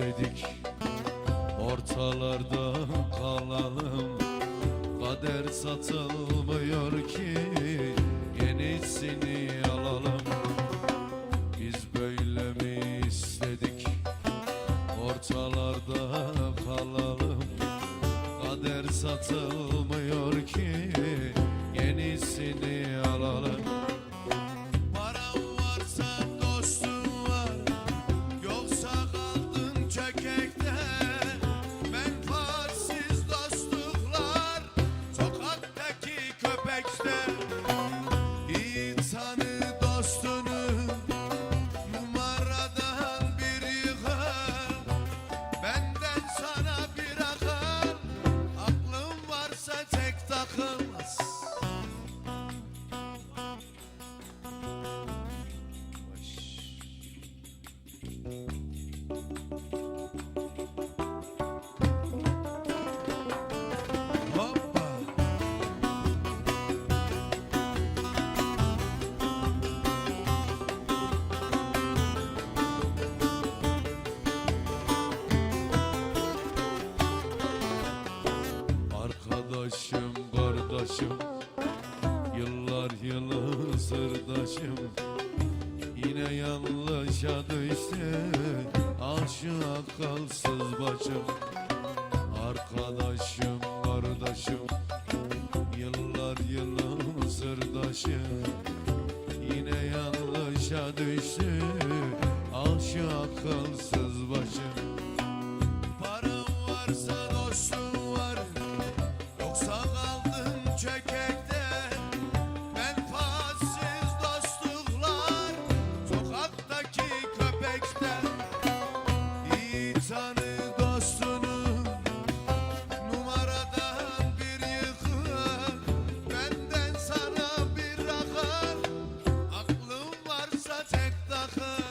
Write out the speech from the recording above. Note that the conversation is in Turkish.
istedik Ortalarda kalalım. Kader satılmıyor ki. Yenisini alalım. Biz böyle mi istedik? Ortalarda kalalım. Kader satılmıyor ki. Yenisini Arkadaşım, kardeşim. Yıllar yılı sırdaşım. Yine yanlışa düştük Aşık kalsız başım. Arkadaşım, kardeşim. Yıllar yılı sırdaşım. Yine yanlışa düştük Aşık kalsız Mustafa